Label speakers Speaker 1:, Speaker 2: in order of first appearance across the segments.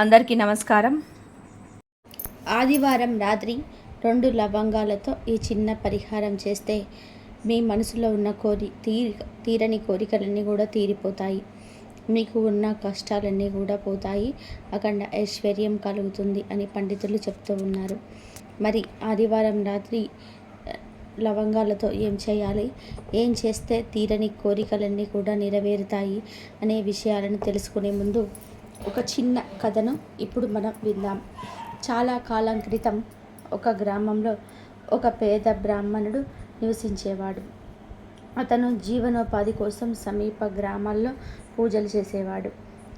Speaker 1: అందరికీ నమస్కారం.
Speaker 2: ఆదివారం రాత్రి రెండు లవంగాలతో ఈ చిన్న పరిహారం చేస్తే మీ మనసులో ఉన్న కోరి తీరి తీరని కోరికలన్నీ కూడా తీరిపోతాయి. మీకు ఉన్న కష్టాలన్నీ కూడా పోతాయి. అఖండ ఐశ్వర్యం కలుగుతుంది అని పండితులు చెప్తూ ఉన్నారు. మరి ఆదివారం రాత్రి లవంగాలతో ఏం చేయాలి? ఏం చేస్తే తీరని కోరికలన్నీ కూడా నెరవేరుతాయి అనే విషయాలను తెలుసుకునే ముందు ఒక చిన్న కథను ఇప్పుడు మనం విందాం. చాలా కాలం క్రితం ఒక గ్రామంలో ఒక పేద బ్రాహ్మణుడు నివసించేవాడు. అతను జీవనోపాధి కోసం సమీప గ్రామాల్లో పూజలు చేసేవాడు.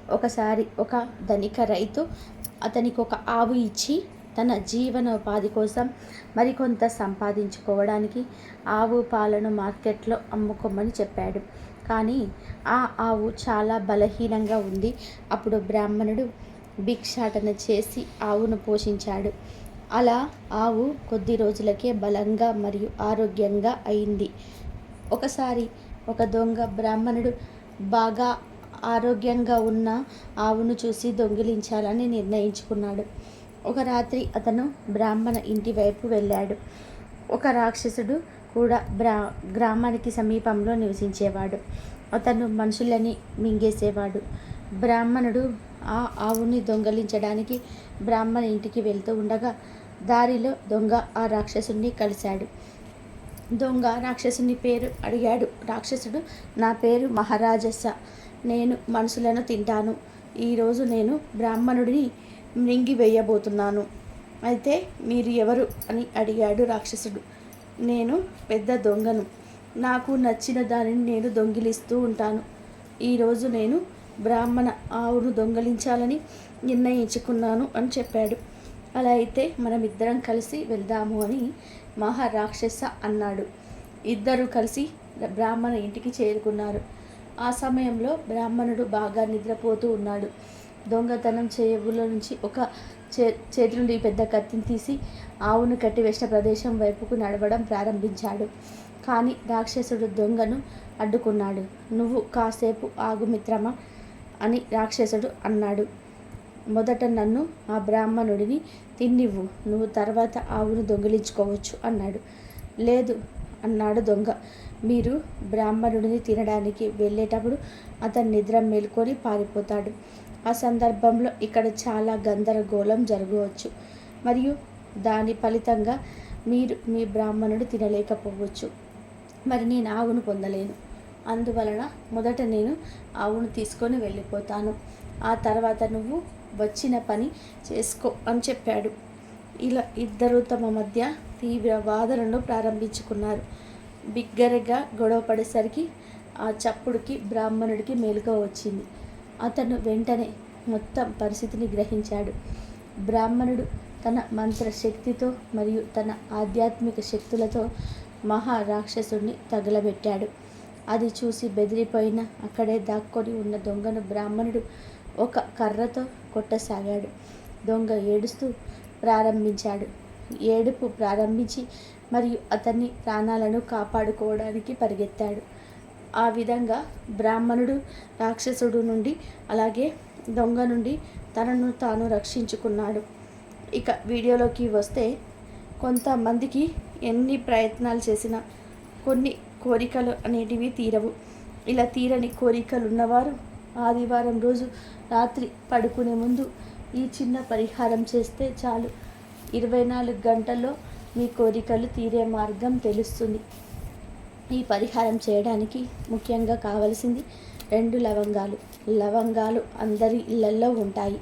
Speaker 2: ఒకసారి ఒక ధనిక రైతు అతనికి ఒక ఆవు ఇచ్చి తన జీవనోపాధి కోసం మరికొంత సంపాదించుకోవడానికి ఆవు పాలను మార్కెట్లో అమ్ముకోమని చెప్పాడు. కానీ ఆ ఆవు చాలా బలహీనంగా ఉంది. అప్పుడు బ్రాహ్మణుడు భిక్షాటన చేసి ఆవును పోషించాడు. అలా ఆవు కొద్ది రోజులకే బలంగా మరియు ఆరోగ్యంగా అయింది. ఒకసారి ఒక దొంగ బ్రాహ్మణుడు బాగా ఆరోగ్యంగా ఉన్న ఆవును చూసి దొంగిలించాలని నిర్ణయించుకున్నాడు. ఒక రాత్రి అతను బ్రాహ్మణ ఇంటి వైపు వెళ్ళాడు. ఒక రాక్షసుడు కూడా బ్రా గ్రామానికి సమీపంలో నివసించేవాడు. అతను మనుషులని మింగేసేవాడు. బ్రాహ్మణుడు ఆ ఆవుని దొంగలించడానికి బ్రాహ్మణ ఇంటికి వెళ్తూ ఉండగా దారిలో దొంగ ఆ రాక్షసుని కలిశాడు. దొంగ రాక్షసుని పేరు అడిగాడు. రాక్షసుడు నా పేరు మహారాజస్స నేను మనుషులను తింటాను. ఈరోజు నేను బ్రాహ్మణుడిని మృంగి వేయబోతున్నాను అయితే మీరు ఎవరు అని అడిగాడు రాక్షసుడు. నేను పెద్ద దొంగను. నాకు నచ్చిన దానిని నేను దొంగిలిస్తూ ఉంటాను. ఈరోజు నేను బ్రాహ్మణ ఆవును దొంగలించాలని నిర్ణయించుకున్నాను అని చెప్పాడు. అలా అయితే మనమిద్దరం కలిసి వెళ్దాము అని మహారాక్షస అన్నాడు. ఇద్దరు కలిసి బ్రాహ్మణ ఇంటికి చేరుకున్నారు. ఆ సమయంలో బ్రాహ్మణుడు బాగా నిద్రపోతూ ఉన్నాడు. దొంగతనం చేయబుల నుంచి ఒక చే చేతి నుండి పెద్ద కత్తిని తీసి ఆవును కట్టి వేసిన ప్రదేశం వైపుకు నడవడం ప్రారంభించాడు. కానీ రాక్షసుడు దొంగను అడ్డుకున్నాడు. నువ్వు కాసేపు ఆగు మిత్రమా అని రాక్షసుడు అన్నాడు. మొదట నన్ను ఆ బ్రాహ్మణుడిని తిన్నివ్వు. నువ్వు తర్వాత ఆవును దొంగిలించుకోవచ్చు అన్నాడు. లేదు అన్నాడు దొంగ. మీరు బ్రాహ్మణుడిని తినడానికి వెళ్ళేటప్పుడు అతను నిద్ర మేల్కొని పారిపోతాడు. ఆ సందర్భంలో ఇక్కడ చాలా గందరగోళం జరగవచ్చు. మరియు దాని ఫలితంగా మీరు మీ బ్రాహ్మణుడు తినలేకపోవచ్చు. మరి నేను ఆవును పొందలేను. అందువలన మొదట నేను ఆవును తీసుకొని వెళ్ళిపోతాను. ఆ తర్వాత నువ్వు వచ్చిన పని చేసుకో అని చెప్పాడు. ఇలా ఇద్దరు తమ మధ్య తీవ్ర వాదనను ప్రారంభించుకున్నారు. బిగ్గరగా గొడవ పడేసరికి ఆ చప్పుడుకి బ్రాహ్మణుడికి మేలుక వచ్చింది. అతను వెంటనే మొత్తం పరిస్థితిని గ్రహించాడు. బ్రాహ్మణుడు తన మంత్రశక్తితో మరియు తన ఆధ్యాత్మిక శక్తులతో మహా రాక్షసుడిని తగలబెట్టాడు. అది చూసి బెదిరిపోయిన అక్కడే దాక్కొని ఉన్న దొంగను బ్రాహ్మణుడు ఒక కర్రతో కొట్టసాగాడు. దొంగ ఏడుస్తూ ప్రారంభించాడు. ఏడుపు ప్రారంభించి మరియు అతన్ని ప్రాణాలను కాపాడుకోవడానికి పరిగెత్తాడు. ఆ విధంగా బ్రాహ్మణుడు రాక్షసుడు నుండి అలాగే దొంగ నుండి తనను తాను రక్షించుకున్నాడు. ఇక వీడియోలోకి వస్తే కొంతమందికి ఎన్ని ప్రయత్నాలు చేసినా కొన్ని కోరికలు అనేటివి తీరవు. ఇలా తీరని కోరికలు ఉన్నవారు ఆదివారం రోజు రాత్రి పడుకునే ముందు ఈ చిన్న పరిహారం చేస్తే చాలు. ఇరవై నాలుగు గంటల్లో మీ కోరికలు తీరే మార్గం తెలుస్తుంది. ఈ పరిహారం చేయడానికి ముఖ్యంగా కావలసింది రెండు లవంగాలు. లవంగాలు అందరి ఇళ్ళలో ఉంటాయి.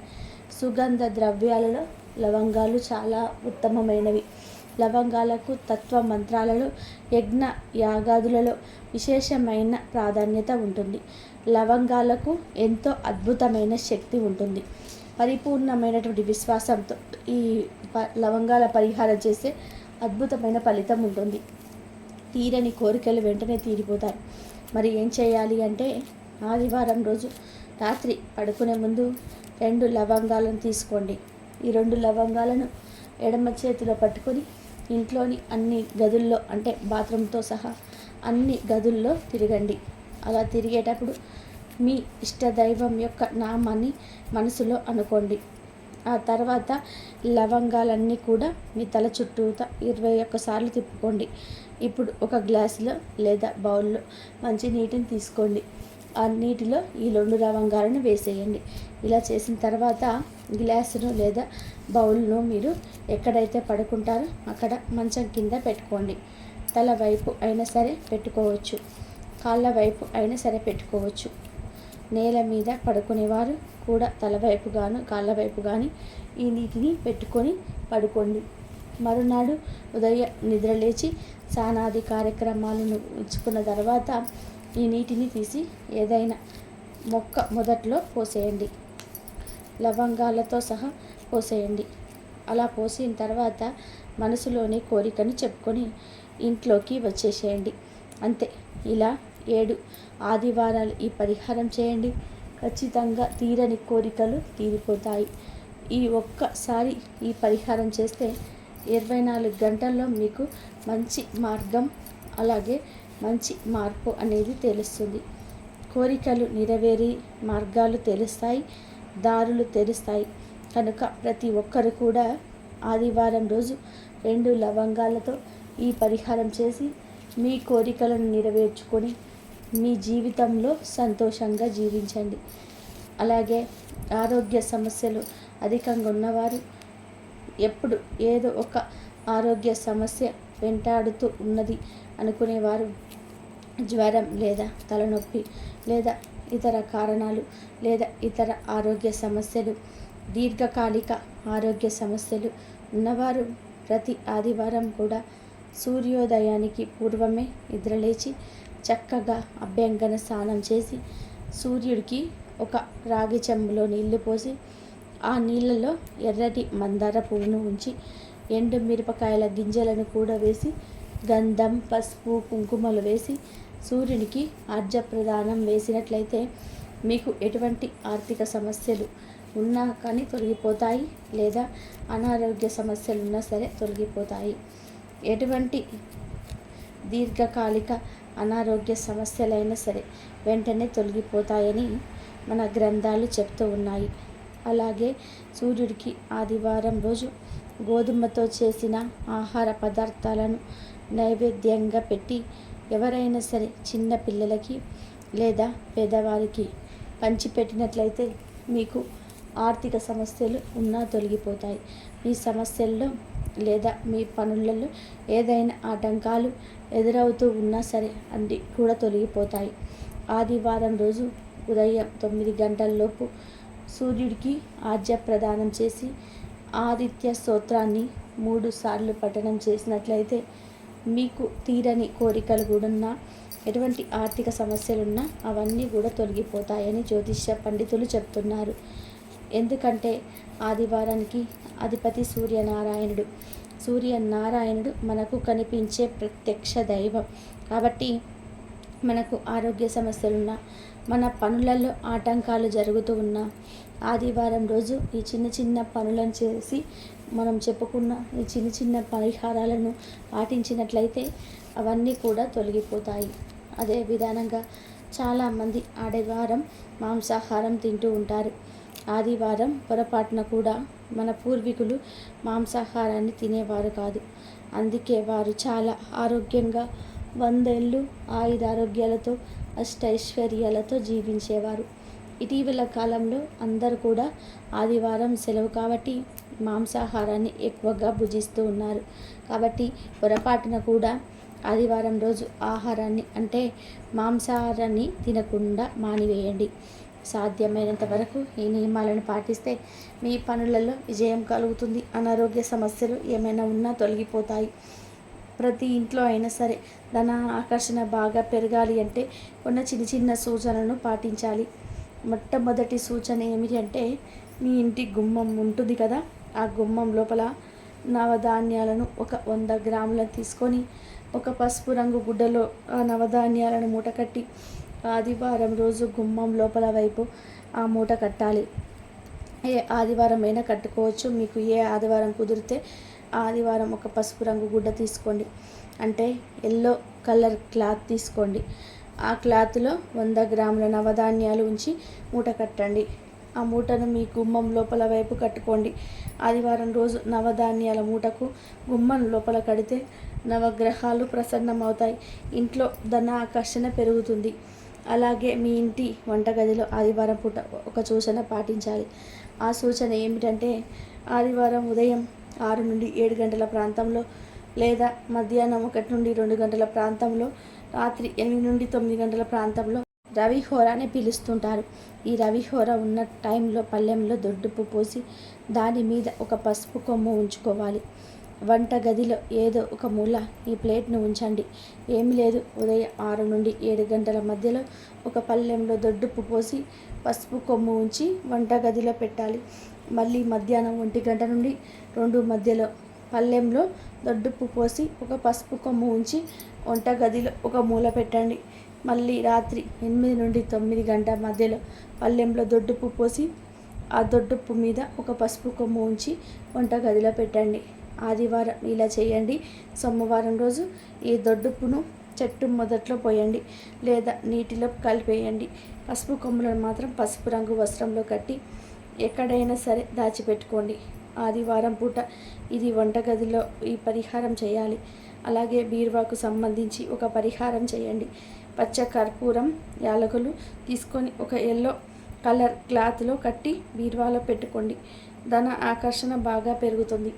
Speaker 2: సుగంధ ద్రవ్యాలలో లవంగాలు చాలా ఉత్తమమైనవి. లవంగాలకు తత్వ మంత్రాలలో యజ్ఞ యాగాదులలో విశేషమైన ప్రాధాన్యత ఉంటుంది. లవంగాలకు ఎంతో అద్భుతమైన శక్తి ఉంటుంది. పరిపూర్ణమైనటువంటి విశ్వాసంతో ఈ ప- లవంగాల పరిహారం చేస్తే అద్భుతమైన ఫలితం ఉంటుంది. తీరని కోరికలు వెంటనే తీరిపోతాయి మరి ఏం చేయాలి అంటే ఆదివారం రోజు రాత్రి పడుకునే ముందు రెండు లవంగాలను తీసుకోండి. ఈ రెండు లవంగాలను ఎడమ చేతిలో పట్టుకొని ఇంట్లోని అన్ని గదుల్లో అంటే బాత్రూమ్తో సహా అన్ని గదుల్లో తిరగండి. అలా తిరిగేటప్పుడు మీ ఇష్టదైవం యొక్క నామాన్ని మనసులో అనుకోండి. ఆ తర్వాత లవంగాలన్నీ కూడా మీ తల చుట్టూతా ఇరవై ఒక్కసార్లు తిప్పుకోండి. ఇప్పుడు ఒక గ్లాసులో లేదా బౌల్లో మంచి నీటిని తీసుకోండి. ఆ నీటిలో ఈ రెండు లవంగాలను వేసేయండి. ఇలా చేసిన తర్వాత గ్లాసును లేదా బౌల్ను మీరు ఎక్కడైతే పడుకుంటారో అక్కడ మంచం కింద పెట్టుకోండి. తల వైపు అయినా సరే పెట్టుకోవచ్చు. కాళ్ళ వైపు అయినా సరే పెట్టుకోవచ్చు. నేల మీద పడుకునేవారు కూడా తలవైపు గాను కాళ్ళ వైపు కానీ ఈ నీటిని పెట్టుకొని పడుకోండి. మరునాడు ఉదయం నిద్రలేచి స్నానాది కార్యక్రమాలను ఉంచుకున్న తర్వాత ఈ నీటిని తీసి ఏదైనా మొక్క మొదట్లో పోసేయండి. లవంగాలతో సహా పోసేయండి. అలా పోసిన తర్వాత మనసులోని కోరికను చెప్పుకొని ఇంట్లోకి వచ్చేసేయండి. అంతే. ఇలా ఏడు ఆదివారాలు ఈ పరిహారం చేయండి. ఖచ్చితంగా తీరని కోరికలు తీరిపోతాయి. ఈ ఒక్కసారి ఈ పరిహారం చేస్తే ఇరవై నాలుగు గంటల్లో మీకు మంచి మార్గం అలాగే మంచి మార్పు అనేది తెలుస్తుంది. కోరికలు నెరవేరి మార్గాలు తెలుస్తాయి దారులు తెరుస్తాయి కనుక ప్రతి ఒక్కరు కూడా ఆదివారం రోజు రెండు లవంగాలతో ఈ పరిహారం చేసి మీ కోరికలను నెరవేర్చుకొని మీ జీవితంలో సంతోషంగా జీవించండి. అలాగే ఆరోగ్య సమస్యలు అధికంగా ఉన్నవారు ఎప్పుడు ఏదో ఒక ఆరోగ్య సమస్య వెంటాడుతూ ఉన్నది అనుకునేవారు జ్వరం లేదా తలనొప్పి లేదా ఇతర కారణాలు లేదా ఇతర ఆరోగ్య సమస్యలు దీర్ఘకాలిక ఆరోగ్య సమస్యలు ఉన్నవారు ప్రతి ఆదివారం కూడా సూర్యోదయానికి పూర్వమే నిద్రలేచి చక్కగా అభ్యంగన స్నానం చేసి సూర్యుడికి ఒక రాగి చెంబులో నీళ్ళు పోసి ఆ నీళ్ళలో ఎర్రటి మందార పువ్వును ఉంచి ఎండు మిరపకాయల గింజలను కూడా వేసి గంధం పసుపు కుంకుమలు వేసి సూర్యునికి ఆర్జప్రదానం వేసినట్లయితే మీకు ఎటువంటి ఆర్థిక సమస్యలు ఉన్నా కానీ తొలగిపోతాయి లేదా అనారోగ్య సమస్యలు ఉన్నా సరే తొలగిపోతాయి. ఎటువంటి దీర్ఘకాలిక అనారోగ్య సమస్యలైనా సరే వెంటనే తొలగిపోతాయని మన గ్రంథాలు చెప్తూ ఉన్నాయి. అలాగే సూర్యుడికి ఆదివారం రోజు గోధుమతో చేసిన ఆహార పదార్థాలను నైవేద్యంగా పెట్టి ఎవరైనా సరే చిన్న పిల్లలకి లేదా పేదవారికి పంచిపెట్టినట్లయితే మీకు ఆర్థిక సమస్యలు ఉన్నా తొలగిపోతాయి. మీ సమస్యల్లో లేదా మీ పనులలో ఏదైనా ఆటంకాలు ఎదురవుతూ ఉన్నా సరే అన్ని కూడా తొలగిపోతాయి. ఆదివారం రోజు ఉదయం తొమ్మిది గంటలలోపు సూర్యుడికి ఆర్జ ప్రదానం చేసి ఆదిత్య స్తోత్రాన్ని మూడు సార్లు పఠనం చేసినట్లయితే మీకు తీరని కోరికలు కూడా ఉన్నా ఎటువంటి ఆర్థిక సమస్యలున్నా అవన్నీ కూడా తొలగిపోతాయని జ్యోతిష్య పండితులు చెప్తున్నారు. ఎందుకంటే ఆదివారానికి అధిపతి సూర్యనారాయణుడు. సూర్యనారాయణుడు మనకు కనిపించే ప్రత్యక్ష దైవం. కాబట్టి మనకు ఆరోగ్య సమస్యలున్నా మన పనులలో ఆటంకాలు జరుగుతూ ఉన్నా ఆదివారం రోజు ఈ చిన్న చిన్న పనులను చేసి మనం చెప్పుకున్న ఈ చిన్న చిన్న పరిహారాలను పాటించినట్లయితే అవన్నీ కూడా తొలగిపోతాయి. అదే విధానంగా చాలామంది ఆడవారం మాంసాహారం తింటూ ఉంటారు. ఆదివారం పొరపాటున కూడా మన పూర్వీకులు మాంసాహారాన్ని తినేవారు కాదు. అందుకే వారు చాలా ఆరోగ్యంగా వందేళ్ళు ఆయుధారోగ్యాలతో అష్టైశ్వర్యాలతో జీవించేవారు. ఇటీవల కాలంలో అందరూ కూడా ఆదివారం సెలవు కాబట్టి మాంసాహారాన్ని ఎక్కువగా భుజిస్తూ ఉన్నారు. కాబట్టి పొరపాటున కూడా ఆదివారం రోజు ఆహారాన్ని అంటే మాంసాహారాన్ని తినకుండా మానివేయండి. సాధ్యమైనంత వరకు ఈ నియమాలను పాటిస్తే మీ పనులలో విజయం కలుగుతుంది. అనారోగ్య సమస్యలు ఏమైనా ఉన్నా తొలగిపోతాయి. ప్రతి ఇంట్లో అయినా సరే ధన ఆకర్షణ బాగా పెరగాలి అంటే కొన్ని చిన్న చిన్న సూచనలను పాటించాలి. మొట్టమొదటి సూచన ఏమిటి అంటే మీ ఇంటి గుమ్మం ఉంటుంది కదా ఆ గుమ్మం లోపల నవధాన్యాలను ఒక వంద గ్రాములను తీసుకొని ఒక పసుపు రంగు గుడ్డలో ఆ నవధాన్యాలను మూటకట్టి ఆదివారం రోజు గుమ్మం లోపల వైపు ఆ మూట కట్టాలి. ఏ ఆదివారం అయినా కట్టుకోవచ్చు. మీకు ఏ ఆదివారం కుదిరితే ఆదివారం ఒక పసుపు రంగు గుడ్డ తీసుకోండి. అంటే ఎల్లో కలర్ క్లాత్ తీసుకోండి. ఆ క్లాత్లో వంద గ్రాముల నవధాన్యాలు ఉంచి మూట కట్టండి. ఆ మూటను మీ గుమ్మం లోపల వైపు కట్టుకోండి. ఆదివారం రోజు నవధాన్యాల మూటకు గుమ్మం లోపల కడితే నవగ్రహాలు ప్రసన్నమవుతాయి. ఇంట్లో ధన ఆకర్షణ పెరుగుతుంది. అలాగే మీ ఇంటి వంటగదిలో ఆదివారం పూట ఒక సూచన పాటించాలి. ఆ సూచన ఏమిటంటే ఆదివారం ఉదయం ఆరు నుండి ఏడు గంటల ప్రాంతంలో లేదా మధ్యాహ్నం ఒకటి నుండి రెండు గంటల ప్రాంతంలో రాత్రి ఎనిమిది నుండి తొమ్మిది గంటల ప్రాంతంలో రవిహోర అని పిలుస్తుంటారు. ఈ రవిహోర ఉన్న టైంలో పళ్ళెంలో దొడ్డుపు పోసి దాని మీద ఒక పసుపు కొమ్ము ఉంచుకోవాలి. వంట గదిలో ఏదో ఒక మూల ఈ ప్లేట్ను ఉంచండి. ఏమి లేదు. ఉదయం ఆరు నుండి ఏడు గంటల మధ్యలో ఒక పళ్ళెంలో దొడ్డుప్పు పోసి పసుపు కొమ్ము ఉంచి వంట గదిలో పెట్టాలి. మళ్ళీ మధ్యాహ్నం ఒంటి గంట నుండి రెండు మధ్యలో పళ్ళెంలో దొడ్డుప్పు పోసి ఒక పసుపు కొమ్ము ఉంచి వంట గదిలో ఒక మూల పెట్టండి. మళ్ళీ రాత్రి ఎనిమిది నుండి తొమ్మిది గంటల మధ్యలో పళ్ళెంలో దొడ్డుప్పు పోసి ఆ దొడ్డుప్పు మీద ఒక పసుపు కొమ్ము ఉంచి వంట గదిలో పెట్టండి. ఆదివారం ఇలా చేయండి. సోమవారం రోజు ఈ దొడ్డుప్పును చెట్టు మొదట్లో పోయండి లేదా నీటిలో కలిపేయండి. పసుపు కొమ్ములను మాత్రం పసుపు రంగు వస్త్రంలో కట్టి ఎక్కడైనా సరే దాచిపెట్టుకోండి. ఆదివారం పూట ఇది వంటగదిలో ఈ పరిహారం చేయాలి. అలాగే బీరువాకు సంబంధించి ఒక పరిహారం చేయండి. పచ్చ కర్పూరం యాలకులు తీసుకొని ఒక ఎల్లో కలర్ క్లాత్లో కట్టి బీరువాలో పెట్టుకోండి. ధన ఆకర్షణ బాగా పెరుగుతుంది.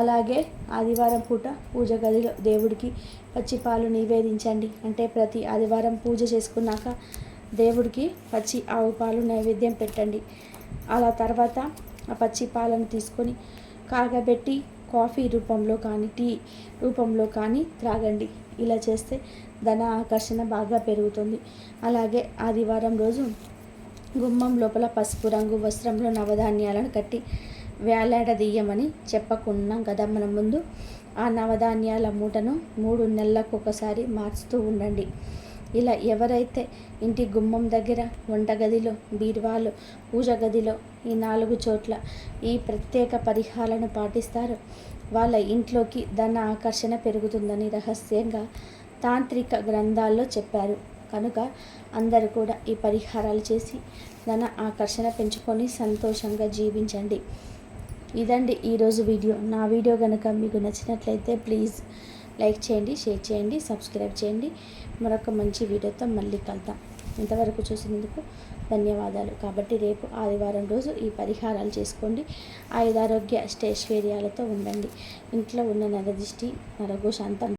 Speaker 2: అలాగే ఆదివారం పూట పూజ గదిలో దేవుడికి పచ్చి పాలు నివేదించండి. అంటే ప్రతి ఆదివారం పూజ చేసుకున్నాక దేవుడికి పచ్చి ఆవు పాలు నైవేద్యం పెట్టండి. అలా తర్వాత ఆ పచ్చి పాలను తీసుకొని కాగబెట్టి కాఫీ రూపంలో కానీ టీ రూపంలో కానీ త్రాగండి. ఇలా చేస్తే ధన ఆకర్షణ బాగా పెరుగుతుంది. అలాగే ఆదివారం రోజు గుమ్మం లోపల పసుపు రంగు వస్త్రంలో నవధాన్యాలను కట్టి వేలాడదీయమని చెప్పకున్నాం కదా. మనం ముందు ఆ నవధాన్యాల మూటను మూడు నెలలకు ఒకసారి మార్చుతూ ఉండండి. ఇలా ఎవరైతే ఇంటి గుమ్మం దగ్గర వంటగదిలో బీరువాలు పూజ గదిలో ఈ నాలుగు చోట్ల ఈ ప్రత్యేక పరిహారాలను పాటిస్తారో వాళ్ళ ఇంట్లోకి ధన ఆకర్షణ పెరుగుతుందని రహస్యంగా తాంత్రిక గ్రంథాల్లో చెప్పారు. కనుక అందరూ కూడా ఈ పరిహారాలు చేసి ధన ఆకర్షణ పెంచుకొని సంతోషంగా జీవించండి. ఇదండి ఈరోజు వీడియో. నా వీడియో కనుక మీకు నచ్చినట్లయితే ప్లీజ్ లైక్ చేయండి షేర్ చేయండి సబ్స్క్రైబ్ చేయండి. మరొక మంచి వీడియోతో మళ్ళీ కలుద్దాం. ఇంతవరకు చూసినందుకు ధన్యవాదాలు. కాబట్టి రేపు ఆదివారం రోజు ఈ పరిహారాలు చేసుకోండి. ఆయుధారోగ్య స్టేశ్వర్యాలతో ఉండండి. ఇంట్లో ఉన్న నరదిష్టి నరఘోష అంతా